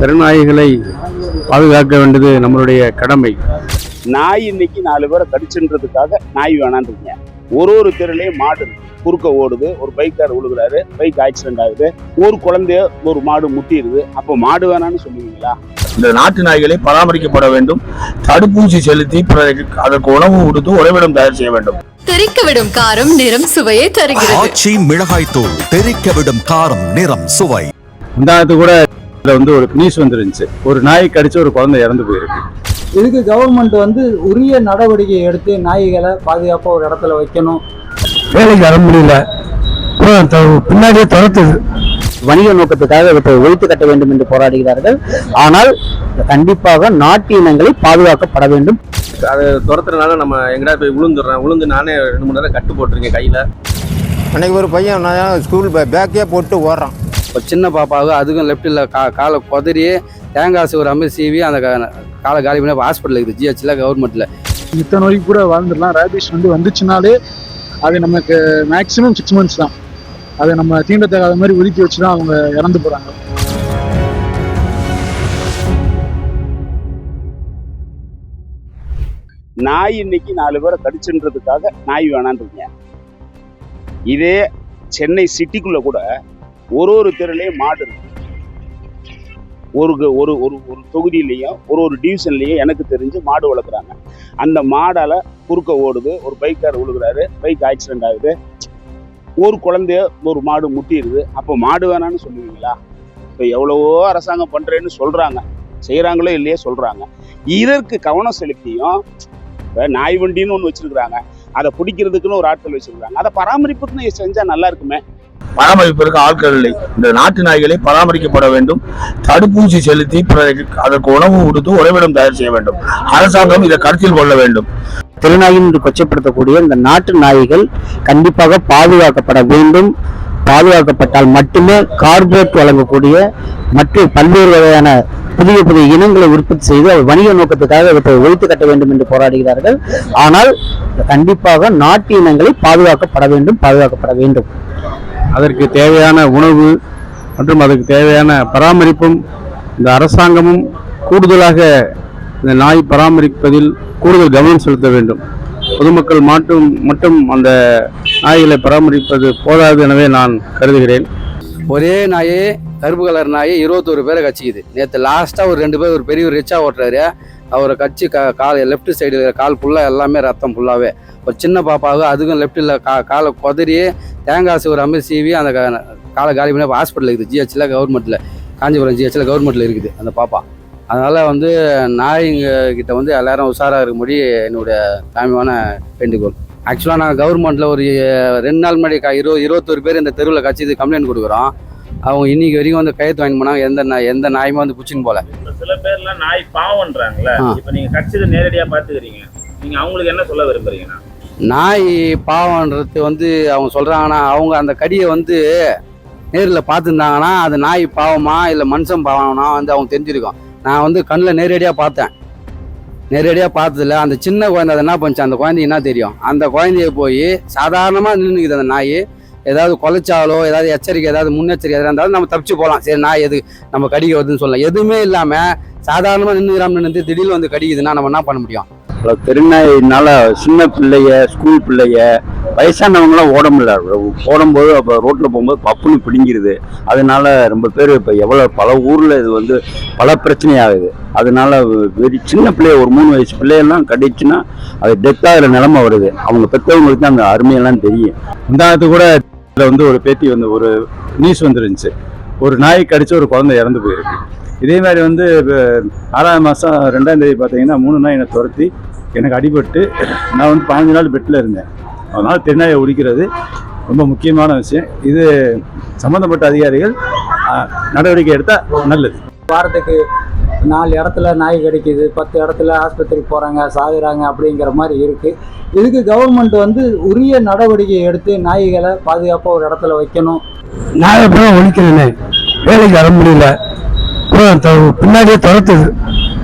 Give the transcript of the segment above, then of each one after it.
தெருநாய்களை பாதுகாக்க வேண்டியது நம்மளுடைய கடமை. நாய் இன்னைக்கு நாலு பேரை கடிச்சுன்றதுக்காக நாய் வேணான்றீங்க. ஒரு ஒரு தெருலையும் மாடு. குறுக்க ஓடுது ஒரு பைக்கார் விழுகிறாரு பைக் ஆக்சிடென்ட் ஆகுது ஒரு குழந்தைய ஒரு மாடு முட்டிடுது அப்போ மாடு வேணான்னு சொல்லுவீங்களா? இந்த நாட்டு நாய்களை பராமரிக்கப்பட வேண்டும் தடுப்பூசி செலுத்தி பிறகு அதற்கு உணவு கொடுத்து உறைவிடம் தயார் செய்ய வேண்டும். தெறிக்கவிடும் காரம் நிறம் சுவையை தருகிறது. ஆச்சி மிளகாய் தூள் தெறிக்க விடும் காரம் நிறம் சுவை. முந்தானத்து கூட இதுல வந்து ஒரு நியூஸ் வந்துருந்துச்சு. ஒரு நாய் கடிச்சு ஒரு குழந்தை இறந்து போயிருக்கு. இதுக்கு கவர்மெண்ட் வந்து உரிய நடவடிக்கை எடுத்து நாய்களை பாதுகாப்பாக ஒரு இடத்துல வைக்கணும். வேலைக்கு வர முடியல. பின்னாடியே துரத்துது வணிக நோக்கத்துக்காக இவற்றை ஒழித்து கட்ட வேண்டும் என்று போராடுகிறார்கள். ஆனால் கண்டிப்பாக நாட்டு இனங்களை பாதுகாக்கப்பட வேண்டும். அது துரத்துறதுனால நம்ம எங்கடா போய் விழுந்துடுறேன் விழுந்து நானே ரெண்டு மூணு நேரம் கட்டு போட்டிருக்கேன் கையில. அன்னைக்கு ஒரு பையன் நான் ஸ்கூல் பே- பேக்கே போட்டு ஓடுறான். ஒரு சின்ன பாப்பாவுக்கு அதுக்கும் லெஃப்ட்டில் கா காலை குதறி தேங்காய் சீவுற மாதிரி சீவி அந்த கா- காலை காலி பண்ணி ஹாஸ்பிட்டல் இருக்குது. ஜிஹெச்சில் கவர்மெண்ட்டில் இத்தனை வரைக்கும் கூட வாழ்ந்துடலாம். ரேபிஸ் வந்து வந்துச்சுனாலே அது நமக்கு மேக்ஸிமம் சிக்ஸ் மந்த்ஸ் தான். அதை நம்ம தீண்டத்தகாத மாதிரி ஒதுக்கி வச்சு தான் அவங்க இறந்து போகிறாங்க நாய் இன்னைக்கு நாலு பேரை கடிச்சுன்றதுக்காக நாய் வேணான்றீங்க. இதே சென்னை சிட்டிக்குள்ள கூட ஒரு ஒரு தெருலையும் மாடு இருக்கு. ஒரு ஒரு ஒரு ஒரு தொகுதியிலையும் ஒரு ஒரு டிவிஷன்லையும் எனக்கு தெரிஞ்சு மாடு வளர்க்குறாங்க. அந்த மாடால குறுக்க ஓடுது ஒரு பைக்கார் விழுகிறாரு பைக் ஆக்சிடென்ட் ஆகுது. ஒரு குழந்தைய ஒரு மாடு முட்டிடுது. அப்போ மாடு வேணான்னு சொல்லுவீங்களா? இப்போ எவ்வளவோ அரசாங்கம் பண்ணுறேன்னு சொல்கிறாங்க செய்கிறாங்களோ இல்லையோ சொல்கிறாங்க இதற்கு கவனம் செலுத்தியும் இப்போ நாய் வண்டின்னு ஒன்று வச்சிருக்கிறாங்க. அதை பிடிக்கிறதுக்குன்னு ஒரு ஆட்கள் வச்சுருக்குறாங்க. அதை பராமரிப்புக்குன்னு செஞ்சால் நல்லா இருக்குமே? பராமரிப்பதற்கு ஆட்கள் இல்லை. இந்த நாட்டு நாய்களை பராமரிக்கப்பட வேண்டும். தடுப்பூசி செலுத்தி பிறகு அதற்கு உணவு கொடுத்து உறைவிடம் தயார் செய்ய வேண்டும். அரசாங்கம் இதை கருத்தில் கொள்ள வேண்டும். திருநாயின் என்று கொச்சப்படுத்தக்கூடிய இந்த நாட்டு நாய்கள் கண்டிப்பாக பாதுகாக்கப்பட வேண்டும். பாதுகாக்கப்பட்டால் மட்டுமே கார்பரேட் வழங்கக்கூடிய மற்ற பல்வேறு வகையான புதிய புதிய இனங்களை உற்பத்தி செய்து அது வணிக நோக்கத்துக்காக இவற்றை ஒழித்து கட்ட வேண்டும் என்று போராடுகிறார்கள். ஆனால் கண்டிப்பாக நாட்டு இனங்களை பாதுகாக்கப்பட வேண்டும் பாதுகாக்கப்பட வேண்டும். அதற்கு தேவையான உணவு மற்றும் அதுக்கு தேவையான பராமரிப்பும் இந்த அரசாங்கமும் கூடுதலாக இந்த நாய் பராமரிப்பதில் கூடுதல் கவனம் செலுத்த வேண்டும். பொதுமக்கள் மட்டும் மட்டும் அந்த நாய்களை பராமரிப்பது போதாது எனவே நான் கருதுகிறேன். ஒரே நாயே கருப்பு கலர் நாயே இருபத்தோரு பேரை கச்சிக்குது. நேற்று லாஸ்ட்டாக ஒரு ரெண்டு பேர் ஒரு பெரிய ரிச்சா ஓட்டுறாரு. அவரை கட்சி கா கால் லெஃப்ட் சைடு கால் ஃபுல்லாக எல்லாமே ரத்தம் ஃபுல்லாகவே ஒரு சின்ன பாப்பாவுக்கு அதுக்கும் லெஃப்ட்டில் கா காலை குதறி தேங்காய் சீவுற மாதிரி சீவி அந்த காலை காலி பண்ணி ஹாஸ்பிட்டல் இருக்குது. ஜிஹெச்சில் கவர்மெண்ட்டில் காஞ்சிபுரம் ஜிஹெச்சில் கவர்மெண்ட்டில் இருக்குது அந்த பாப்பா. அதனால் வந்து நாய்ங்க கிட்ட வந்து எல்லாரும் உஷாராக இருக்கும்படி என்னுடைய தாழ்மையான வேண்டுகோள். ஆக்சுவலாக நாங்கள் கவர்மெண்ட்டில் ஒரு ரெண்டு நாள் முன்னாடி க- இருபது இருபத்தொரு பேர் இந்த தெருவில் கட்சி கம்ப்ளைண்ட் கொடுக்குறோம். அவங்க இன்னைக்கு வரைக்கும் வந்து கையெழுத்து வாங்கி போனாங்க. எந்த நாய் எந்த நாயுமே வந்து பிடிச்சின்னு போல. சில பேர்லாம் நாய் பாவம்ன்றாங்கல்ல. ஆ. இப்ப நீங்க கட்சியில நேரடியா பாத்துக்கிறீங்க நீங்க அவங்களுக்கு என்ன சொல்ல விரும்புறீங்கன்னா? நாய் பாவம்ன்றது வந்து அவங்க சொல்கிறாங்கன்னா அவங்க அந்த கடியை வந்து நேரில் பார்த்துருந்தாங்கன்னா அது நாய் பாவமா இல்லை மனுஷன் பாவம்னா வந்து அவங்க தெரிஞ்சிருக்கும். நான் வந்து கண்ணில் நேரடியாக பார்த்தேன். நேரடியாக பார்த்ததில்ல. அந்த சின்ன குழந்தை அது என்ன பண்ணுச்சு? அந்த குழந்தைக்கு என்ன தெரியும்? அந்த குழந்தைய போய் சாதாரணமாக நின்றுக்குது அந்த நாய். ஏதாவது குலைச்சாலோ ஏதாவது எச்சரிக்கை ஏதாவது முன்னெச்சரிக்கை எதாவது இருந்தாலும் நம்ம தப்பிச்சு போகலாம் சரி நாய் எது நம்ம கடிக்க வருதுன்னு சொல்லலாம். எதுவுமே இல்லாமல் சாதாரணமாக நின்றுக்கிறாம நின்று திடீர்னு வந்து கடிக்குதுன்னா நம்ம என்ன பண்ண முடியும்? தெருநாயினால சின்ன பிள்ளைய ஸ்கூல் பிள்ளைய வயசானவங்களாம் ஓட முடியல. ஓடும்போது அப்போ ரோட்டில் போகும்போது பப்புன்னு பிடிங்கிருது. அதனால ரொம்ப பேர் இப்போ எவ்வளோ பல ஊரில் இது வந்து பல பிரச்சனை ஆகுது. அதனால வெறி சின்ன பிள்ளைய ஒரு மூணு வயசு பிள்ளையெல்லாம் கடிச்சுன்னா அது டெத் ஆகிற நிலமை வருது. அவங்க பெற்றவங்களுக்கு தான் அந்த அருமையெல்லாம் தெரியும். முந்தானத்து கூட இதில் வந்து ஒரு பேட்டி வந்து ஒரு நியூஸ் வந்துருந்துச்சு. ஒரு நாய் கடிச்சு ஒரு குழந்தை இறந்து போயிருக்கு. இதே மாதிரி வந்து ஆறாம் ஆறாவது மாதம் ரெண்டாம் தேதி பார்த்தீங்கன்னா மூணு நாய் என்னை துரத்தி எனக்கு அடிபட்டு நான் வந்து பதினஞ்சு நாள் பெட்டில் இருந்தேன். அதனால் தென்னாயை ஒழிக்கிறது ரொம்ப முக்கியமான விஷயம். இது சம்மந்தப்பட்ட அதிகாரிகள் நடவடிக்கை எடுத்தால் நல்லது. வாரத்துக்கு நாலு இடத்துல நாய் கடிக்குது பத்து இடத்துல ஆஸ்பத்திரிக்கு போகிறாங்க சாகுறாங்க அப்படிங்கிற மாதிரி இருக்குது இதுக்கு கவர்மெண்ட் வந்து உரிய நடவடிக்கை எடுத்து நாய்களை பாதுகாப்பாக ஒரு இடத்துல வைக்கணும். நாயை அப்புறம் ஒழிக்கிறேனே. வேலைக்கு வர முடியல. பின்னாடியே துரத்துது.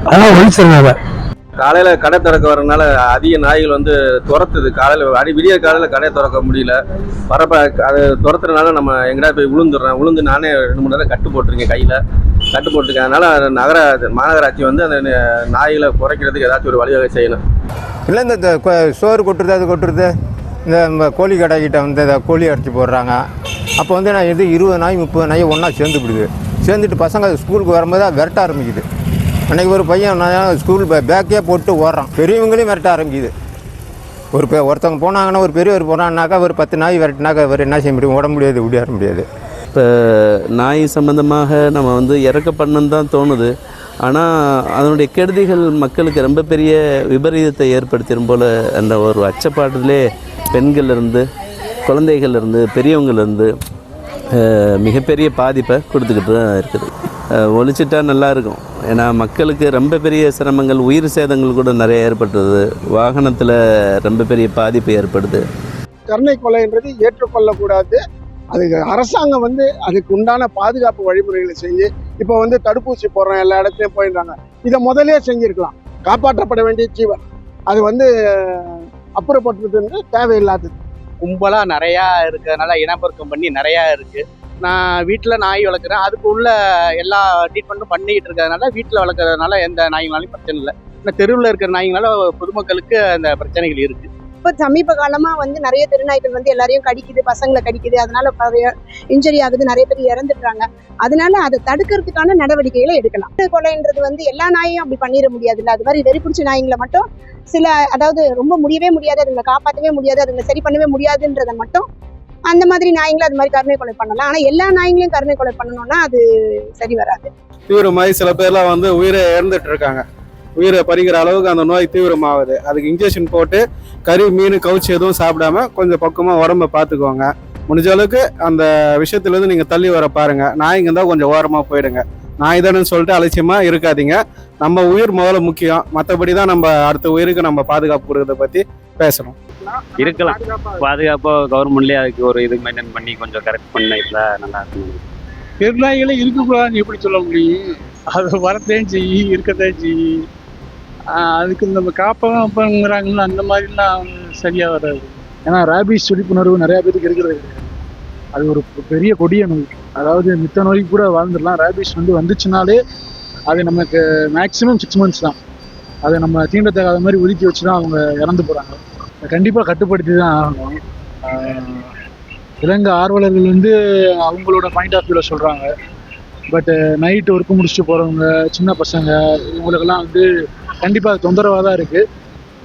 அதெல்லாம் ஒழிச்சிருந்தாங்க காலையில கடை திறக்க வரனால அதிக நாய்கள் வந்து துரத்துது. காலையில அடி விடிய காலையில கடை திறக்க முடியல. வரப்ப அது துரத்துறதுனால நம்ம எங்கடா போய் விழுந்துடுறேன் விழுந்து நானே ரெண்டு மூணு நேரம் கட்டு போட்டிருக்கேன் கையில. கட்டு போட்டுருக்கறதுனால நகர மாநகராட்சி வந்து அந்த நாய்களை குறைக்கிறதுக்கு ஏதாச்சும் ஒரு வழிவகை செய்யணும். இல்லை இந்த சோறு கொட்டுறது அது கொட்டுறது இந்த கோழி கடைக்கிட்ட வந்து இந்த கோழி அடைச்சி போடுறாங்க. அப்போ வந்து நான் இது இருபது நாய் முப்பது நாய் ஒன்றா சேர்ந்து விடுது. சேர்ந்துட்டு பசங்க ஸ்கூலுக்கு வரும்போது அது விரட்ட ஆரம்பிக்குது. அன்றைக்கி ஒரு பையன் ஸ்கூல் பேக்கே போட்டு ஓடுறான். பெரியவங்களையும் விரட்ட ஆரம்பிக்குது. ஒரு ஒருத்தவங்க போனாங்கன்னா ஒரு பெரியவர் போனான்னாக்கா ஒரு பத்து நாய் விரட்டினாக்கா அவர் என்ன செய்ய முடியும்? ஓட முடியாது ஓடியார முடியாது. இப்போ நாய் சம்பந்தமாக நம்ம வந்து இறக்க பண்ணணுன்னு தான் தோணுது. ஆனால் அதனுடைய கெடுதிகள் மக்களுக்கு ரொம்ப பெரிய விபரீதத்தை ஏற்படுத்திடும் போல் அந்த ஒரு அச்சப்பாட்டிலே பெண்கள்லேருந்து குழந்தைகள்லேருந்து பெரியவங்கள்லேருந்து மிகப்பெரிய பாதிப்பை கொடுத்துக்கிட்டு தான் இருக்குது. ஒழிச்சிட்டா நல்லாயிருக்கும் ஏன்னா மக்களுக்கு ரொம்ப பெரிய சிரமங்கள் உயிர் சேதங்கள் கூட நிறைய ஏற்பட்டுருது வாகனத்தில் ரொம்ப பெரிய பாதிப்பு ஏற்படுது. கருணை கொலைன்றது ஏற்றுக்கொள்ளக்கூடாது. அதுக்கு அரசாங்கம் வந்து அதுக்கு உண்டான பாதுகாப்பு வழிமுறைகளை செஞ்சு இப்போ வந்து தடுப்பூசி போடுறோம் எல்லா இடத்துலையும் போயிடுறாங்க. இதை முதலே செஞ்சுருக்கலாம். காப்பாற்றப்பட வேண்டிய ஜீவன். அது வந்து அப்புறப்பட்டது தேவையில்லாதது. கும்பலாக நிறையா இருக்கிறதுனால இனப்பெருக்கம் பண்ணி நிறையா இருக்குது நான் வீட்டில் நாய் வளர்க்குறேன். அதுக்கு உள்ள எல்லா ட்ரீட்மெண்ட்டும் பண்ணிக்கிட்டு இருக்கிறதுனால வீட்டில் வளர்க்குறதுனால எந்த நாய்ங்களாலையும் பிரச்சனை இல்லை. இந்த தெருவில் இருக்கிற நாய்ங்களால பொதுமக்களுக்கு அந்த பிரச்சனைகள் இருக்குது இப்போ சமீப காலமா வந்து நிறைய தெருநாய்கள் வந்து எல்லாரையும் கடிக்குது பசங்களை கடிக்குது. அதனால நிறைய இன்ஜரி ஆகுது நிறைய பேர் இறந்துடுறாங்க. அதனால அதை தடுக்கிறதுக்கான நடவடிக்கைகளை எடுக்கலாம். கொலைன்றது வந்து எல்லா நாயும் அப்படி பண்ணிட முடியாதுல்ல. அது மாதிரி வெறி பிடிச்ச நாய்ங்களை மட்டும் சில அதாவது ரொம்ப முடியவே முடியாது அதுங்களை காப்பாற்றவே முடியாது அதுங்களை சரி பண்ணவே முடியாதுன்றதை மட்டும் அந்த மாதிரி நாய்ங்களை அது மாதிரி கருணை கொலை பண்ணலாம். ஆனா எல்லா நாய்ங்களையும் கருணை கொலை பண்ணணும்னா அது சரி வராது. தீவிரமாகி சில பேர்லாம் வந்து உயிரை இழந்துட்டு இருக்காங்க. உயிரை பறிக்கிற அளவுக்கு அந்த நோய் தீவிரமாகுது. அதுக்கு இன்ஜெக்ஷன் போட்டு கறி மீன் கவுச்சி எதுவும் சாப்பிடாம கொஞ்சம் பக்கமாக உடம்ப பார்த்துக்கோங்க. முடிஞ்ச அளவுக்கு அந்த விஷயத்துலேருந்து நீங்கள் தள்ளி வர பாருங்க. நாய்ங்க இருந்தால் கொஞ்சம் ஓரமாக போயிடுங்க. நாய் தானேன்னு சொல்லிட்டு அலட்சியமாக இருக்காதீங்க. நம்ம உயிர் முதல்ல முக்கியம். மற்றபடி தான் நம்ம அடுத்த உயிருக்கு நம்ம பாதுகாப்பு கொடுக்கறத பற்றி பேசணும். இருக்கலாம். பாதுகாப்பாக கவர்மெண்ட்லேயே அதுக்கு ஒரு இது மெயின்டைன் பண்ணி கொஞ்சம் கரெக்ட் பண்ணிட்டா நல்லா இருக்கும். தெருநாய்களே இருக்கக்கூடாதுன்னு எப்படி சொல்ல முடியும்? அது வரத்தையும் செய்யும் இருக்கத்தையும் செய்யும். அதுக்கு நம்ம காப்பகம் காப்பகங்கிறாங்கல்ல அந்த மாதிரிலாம் சரியா வராது. ஏன்னா ரேபிஸ் விழிப்புணர்வு நிறைய பேருக்கு இருக்கிறது கிடையாது. அது ஒரு பெரிய கொடிய நோய் அதாவது மித்த நோய்க்கு கூட வாழ்ந்துடலாம். ரேபிஸ் வந்து வந்துச்சுனாலே அது நமக்கு மேக்ஸிமம் சிக்ஸ் மந்த்ஸ் தான். அதை நம்ம தீண்டத்தகாத மாதிரி ஒதுக்கி வச்சு தான் அவங்க இறந்து போகிறாங்க கண்டிப்பாக கட்டுப்படுத்தி தான் ஆகணும். ஆஹ் விலங்கு ஆர்வலர்கள் வந்து அவங்களோட பாயிண்ட் ஆஃப் வியூவில் சொல்கிறாங்க பட்டு நைட்டு ஒர்க்கு முடிச்சுட்டு போகிறவங்க சின்ன பசங்க இவங்களுக்கெல்லாம் வந்து கண்டிப்பாக தொந்தரவாக தான் இருக்குது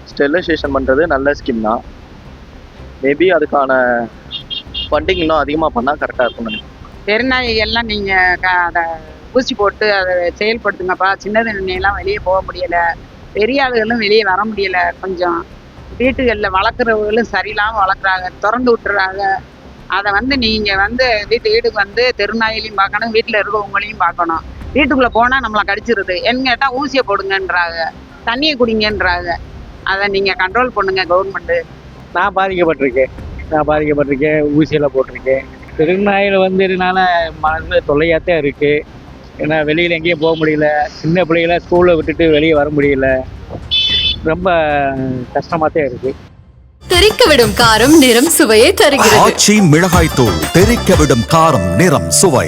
ஸ்டெரிலைசேஷன் பண்ணுறது நல்ல ஸ்கீம் தான். மேபி அதுக்கான ஃபண்டிங் இன்னும் அதிகமாக பண்ணால் கரெக்டாக இருக்கும் நினைக்கிறேன். தெருநாய்கள்லாம் நீங்க க- அத ஊசி போட்டு அதை செயல்படுத்துங்கப்பா. சின்னதுலாம் வெளியே போக முடியல. பெரிய ஆளுகளும் வெளியே வர முடியல. கொஞ்சம் வீட்டுகளில் வளர்க்குறவங்களும் சரியில்லாம வளர்க்குறாங்க திறந்து விட்டுறாங்க. அதை வந்து நீங்க வந்து வீட்டு வீட்டுக்கு வந்து தெருநாயிலையும் பார்க்கணும் வீட்டில் இருக்கவங்களையும் பார்க்கணும். வீட்டுக்குள்ள போனா நம்மளை கடிச்சிருது. என்ன கேட்டா ஊசியை போடுங்கன்றாங்க. தண்ணியை குடிங்கன்றாங்க. அதை நீங்க கண்ட்ரோல் பண்ணுங்க கவர்மெண்ட் நான் பாதிக்கப்பட்டிருக்கேன். நான் பாதிக்கப்பட்டிருக்கேன் ஊசியெல்லாம் போட்டிருக்கேன். திருநாயில் வந்து இதனால மனசில் தொல்லையாத்தான் இருக்குது ஏன்னா வெளியில் எங்கேயும் போக முடியல. சின்ன பிள்ளைகள ஸ்கூலில் விட்டுட்டு வெளியே வர முடியல. ரொம்ப கஷ்டமாக தான் இருக்குது தெறிக்க விடும் காரம் நிறம் சுவையை தருகிறது. ஆச்சி மிளகாய் தூள் தெறிக்க விடும் காரம் நிறம் சுவை.